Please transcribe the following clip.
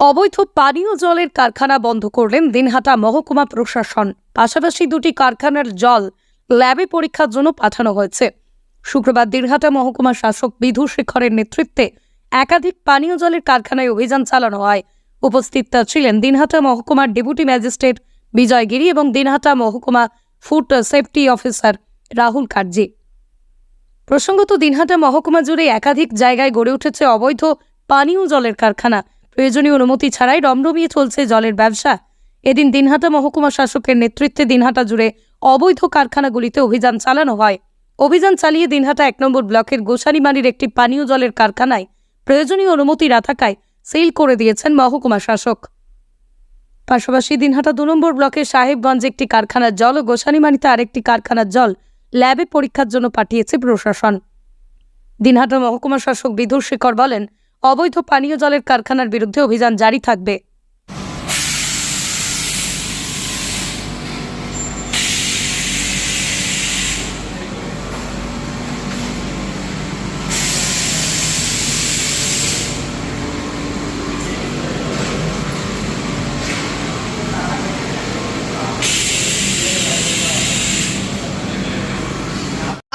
অবৈধ পানীয় জলের কারখানা বন্ধ করলেন দিনহাটা মহকুমা প্রশাসন। পাশাপাশি দুটি কারখানার জল ল্যাবে পরীক্ষার জন্য পাঠানো হয়েছে। শুক্রবার দিনহাটা মহকুমা শাসক বিধু শেখরের নেতৃত্বে একাধিক পানীয় জলের কারখানায় অভিযান চালানো হয়। উপস্থিত ছিলেন দিনহাটা মহকুমার ডেপুটি ম্যাজিস্ট্রেট বিজয় গিরি এবং দিনহাটা মহকুমা food safety officer Rahul Karji. প্রসঙ্গত, দিনহাটা মহকুমা জুড়ে একাধিক জায়গায় গড়ে উঠেছে অবৈধ পানীয় জলের কারখানা। প্রয়োজনীয় অনুমতি ছাড়াই রমরমিয়ে চলছে জলের ব্যবসা। এদিন দিনহাটা মহকুমা শাসকের নেতৃত্বে দিনহাটা জুড়ে অবৈধ কারখানাগুলিতে অভিযান চালানো হয়। অভিযান চালিয়ে দিনহাটা এক নম্বর ব্লকের গোসারিমারির একটি পানীয় জলের কারখানায় প্রয়োজনীয় অনুমতি না থাকায় সিল করে দিয়েছেন মহকুমা শাসক। পাশাপাশি দিনহাটা দু নম্বর ব্লকের সাহেবগঞ্জ একটি কারখানার জল ও গোসানিমারিতে আরেকটি কারখানার জল ল্যাবে পরীক্ষার জন্য পাঠিয়েছে প্রশাসন। দিনহাটা মহকুমা শাসক বিধুর শেখর বলেন অবৈধ পানীয় জলের কারখানার বিরুদ্ধে অভিযান জারি থাকবে।